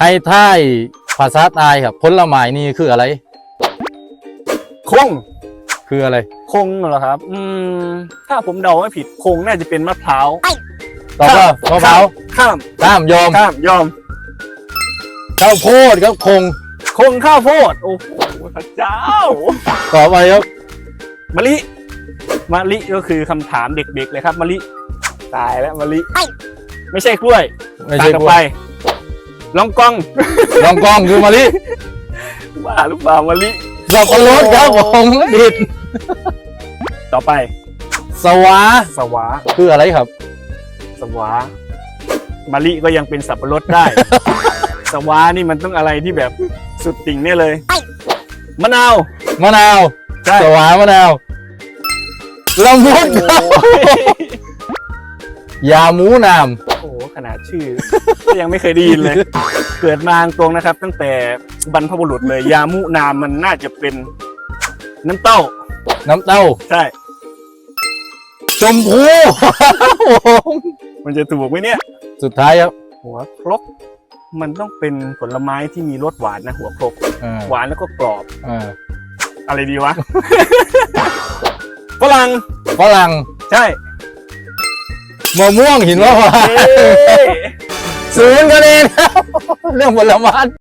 ให้ท่ายภาษาใตายครับผลไม้นี่คืออะไร คงคืออะไร คงเหรอครับ อืม ถ้าผมเดาไม่ผิดคงน่าจะเป็นมะพร้าวตอบว่ามะพร้าวข้ามข้ามยอมข้ามยอมข้าวโพดครับคง คงข้าวโพด โอ้โหพระเจ้าต่อไปครับมะลิมะลิก็คือคำถามเด็กๆเลยครับมะลิตายแล้วมะลิไม่ใช่กล้วยไม่ตาใช่ยต่อกล้ไปวย ลองกองลองกล้องคือมะลิบ้าหรือเปล่ามะลิสับปะรดครับผมผิดต่อไป สวาสวาคืออะไรครับ สวามะลิก็ยังเป็นสับปะรดได้ สวานี่มันต้องอะไรที่แบบสุดติ่งเนี่ยเลยมะนาวมะนาวใช่สวามะนาวละมุดครับโอ้ยยาหมูนามโอ้โห ขนาดชื่อ ก็ยังไม่เคยได้ยินเลย เกิดมาตรงนะครับ ตั้งแต่บรรพบุรุษเลย ยามุนามมันน่าจะเป็นน้ำเต้า น้ำเต้าใช่ ชมพู มันจะถูกไหมเนี่ย สุดท้ายครับ หัวครก มันต้องเป็นผลไม้ที่มีรสหวานนะหัวครก อ่าหวานแล้วก็กรอบ อ่าอะไรดีวะ ฝรั่งฝรั่งใช่ มะม่วงหินมะพร้าวเอ๊ะศูนย์คะแนนครับเรื่องผลไม้